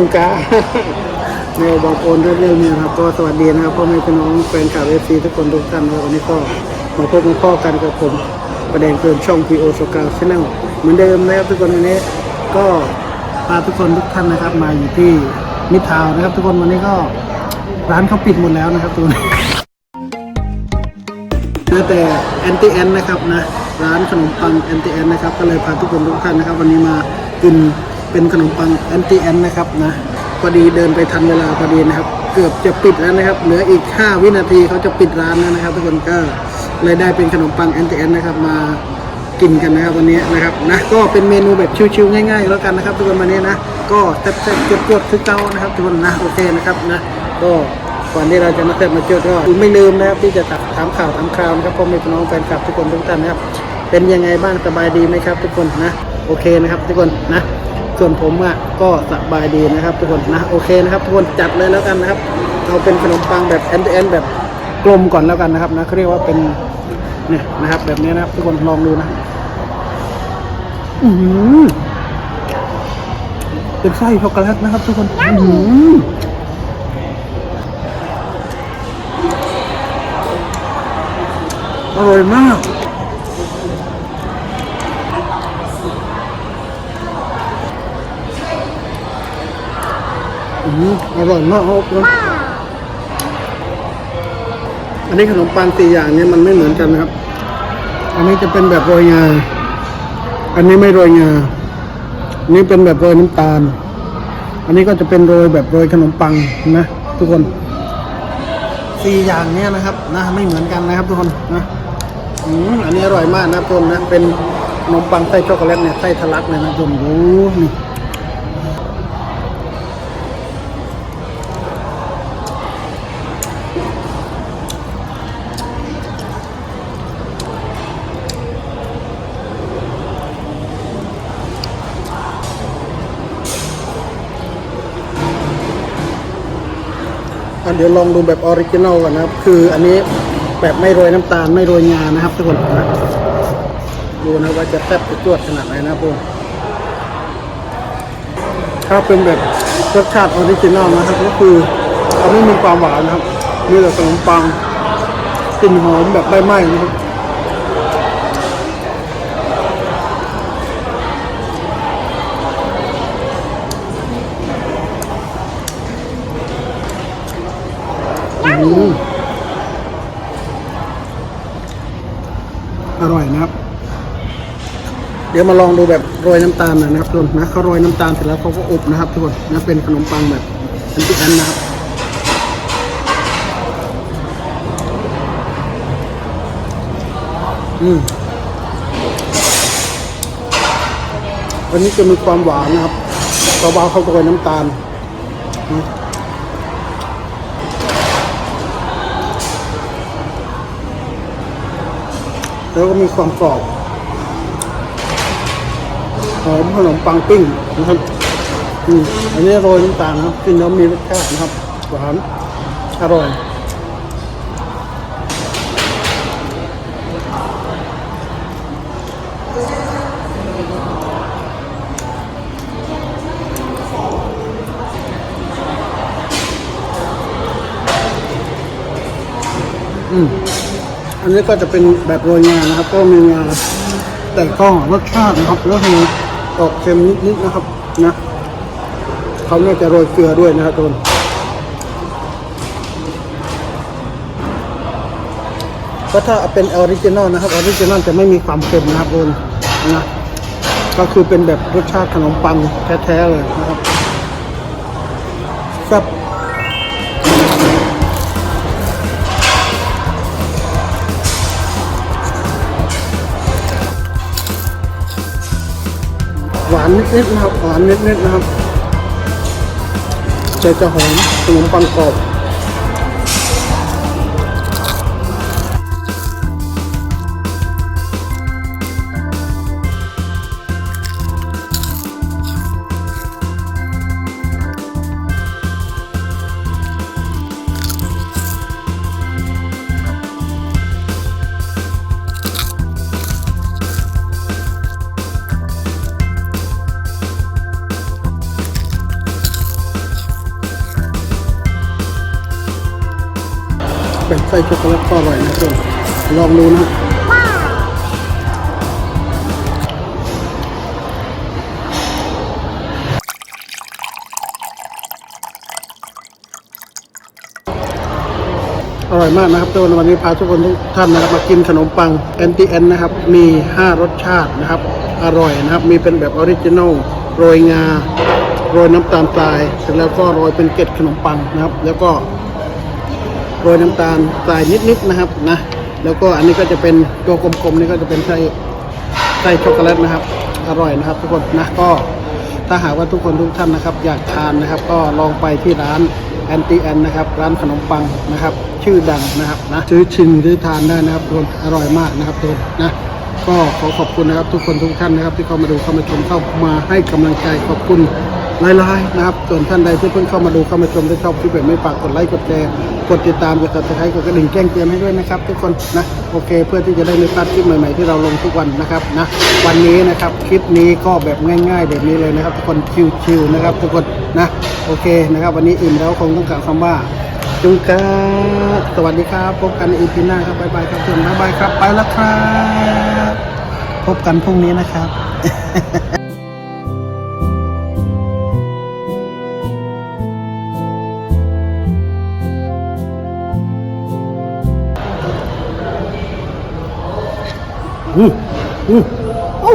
จุงกาในบอกโอนเรื่องนี้นะครับก็สวัสดีนะครับพ่อแม่พี่น้องแฟนคลับเอฟซีทุกคนทุกท่านนะครับวันนี้ก็มาพบมาพ่อกันกับผมประเด็นเกินช่องพีโอสกาวชแนลเหมือนเดิมนะครับทุกคนวันนี้ก็พาทุกคนทุกท่านนะครับ มาอยู่ที่มิตรทาวน์นะครับ ทุกคนวันนี้ก็ร้านเขาปิดหมดแล้วนะครับทุกคนเหลือแต่แอนตี้แอนนะครับนะร้านขนมปังแอนตี้แอนนะครับก็เลยพาทุกคนทุกท่านนะครับ วันนี้มากิน เป็นขนมปังแอนตี้แอนนะครับนะพอดีเดินไปทันเวลาพอดีนะครับ เกือบจะปิดแล้วนะครับ เหลืออีก 5 วินาทีเขาจะปิดร้านแล้วนะครับ ทุกคนก็เลยได้เป็นขนมปังแอนตี้แอนนะครับมากินกันนะครับวันนี้นะครับนะก็เป็นเมนูแบบชิวๆง่าย ๆ แล้วกันนะครับ ทุกคนวันนี้นะ ก็แซ่บๆกดๆคือเก้านะครับทุกคนนะโอเคนะครับนะก็ก่อนที่เราจะมาเติมมาเจอก็ไม่ลืมนะครับ ที่จะถามข่าวถามคราวนะครับพ่อแม่พี่น้องแฟนคลับทุกคนทุกท่านนะครับ เป็นยังไงบ้างสบายดีไหมครับ ทุกคนนะ โอเคนะครับ ทุกคนนะ ส่วนผมอะก็สบายดีนะครับ ทุกคนนะโอเคนะครับทุกคนจัดเลยแล้วกันนะครับเอาเป็นขนมปังแบบแอนด์แอนแบบกลมก่อนแล้วกันนะครับนะเขาเรียกว่าเป็นเนี่ยนะครับ แบบนี้นะครับ ทุกคนลองดูนะอือหือเป็นไส้ช็อกโกแลตนะครับ ทุกคนอืออร่อยมาก อร่อยมากครับนะอันนี้ขนมปังสี่อย่างเนี่ยมันไม่เหมือนกันนะครับ อันนี้จะเป็นแบบโรยงา อันนี้ไม่โรยงา อันนี้เป็นแบบโรยน้ำตาล อันนี้ก็จะเป็นโรยแบบโรยขนมปังนะ ทุกคนสี่อย่างเนี้ยนะครับนะไม่เหมือนกันนะครับทุกคนนะอืมอันนี้อร่อยมากนะทุกคนนะเป็นขนมปังไส้ช็อกโกแลตเนี่ยไส้ทะลักเลยนะทุกคนโอ้นี่ เดี๋ยวลองดูแบบออริจินอลก่อนนะครับ คืออันนี้แบบไม่โรยน้ำตาลไม่โรยงานะครับทุกคนนะดูนะว่าจะแซ่บจะจวดขนาดไหนนะครับทุกถ้าเป็นแบบรสชาติออริจินอลนะครับ ก็คือเขาไม่มีความหวานนะครับมีแต่ขนมปังกลิ่นหอมแบบใบไม้นะครับ อืมอร่อยนะครับ เดี๋ยวมาลองดูแบบโรยน้ำตาลหน่อยนะครับทุกคนนะเขาโรยน้ำตาลเสร็จแล้วเขาก็อบนะครับทุกคนนะเป็นขนมปังแบบอันติอันนะครับอืมอันนี้จะมีความหวานนะครับเบาๆเขาโรยน้ำตาลนะ แล้วก็มีความกรอบหอมขนมปังปิ้งนะครับอือันนี้โรยน้ำตาลนะครับกินแล้วมีรสชาตินะครับ หวาน อร่อยอืม อันนี้ก็จะเป็นแบบโรยงานะครับ ก็มีงาแต่ก็รสชาตินะครับก็คือออกเค็มนิดๆนะครับนะเขาน่าจะโรยเกลือด้วยนะครับทุกคนก็ถ้าเป็นออริจินอลนะครับออริจินอลจะไม่มีความเค็มนะครับทุกคนนะก็คือเป็นแบบรสชาติขนมปังแท้ๆเลยนะครับานนิดๆนะครับหวานนิดๆนะครับจะจะหอมขนมปังกรอบ ช็อกโกแลตก็อร่อยนะทุกคนลองดูนะอร่อยมากนะครับทุกคนวันนี้พาทุกคนทุกท่านนะครับมากินขนมปังแอนตี้แอนนะครับมี 5 รสชาตินะครับ อร่อยนะครับ มีเป็นแบบออริจินัลโรยงา โรยน้ำตาลทราย เสร็จแล้วก็โรยเป็นเกล็ดขนมปังนะครับ แล้วก็ โรยน้ำตาลทรายนิดๆนะครับนะแล้วก็อันนี้ก็จะเป็นตัวกลมๆนี่ก็จะเป็นไส้ไส้ช็อกโกแลตนะครับ อร่อยนะครับ ทุกคนนะก็ถ้าหากว่าทุกคนทุกท่านนะครับ อยากทานนะครับ ก็ลองไปที่ร้านแอนตี้แอนนะครับ ร้านขนมปังนะครับ ชื่อดังนะครับนะซื้อชิมซื้อทานได้นะครับทุกคนอร่อยมากนะครับทุกคนนะก็ขอขอบคุณนะครับทุกคนทุกท่านนะครับ ที่เข้ามาดูเข้ามาชมเข้ามาให้กำลังใจขอบคุณ หลายๆนะครับ ส่วนท่านใดที่เพิ่งเข้ามาดูเข้ามาชมได้ชอบคลิปแบบไม่ฝากกดไลค์กดแชร์กดติดตามกดติดตามกดกระดิ่งแจ้งเตือนให้ด้วยนะครับ ทุกคนนะโอเค เพื่อที่จะได้ไม่พลาดคลิปใหม่ๆที่เราลงทุกวันนะครับนะวันนี้นะครับคลิปนี้ก็แบบง่าย ๆ แบบนี้เลยนะครับ ทุกคนชิวๆนะครับ ทุกคนนะโอเคนะครับ วันนี้อิ่มแล้วคงต้องกล่าวคำว่าจุงกาสวัสดีครับ พบกันในอีพีหน้าครับบ๊ายบายครับทุกคนบ๊ายบายครับ ไปแล้วครับ พบกันพรุ่งนี้นะครับ อืมอืมอู้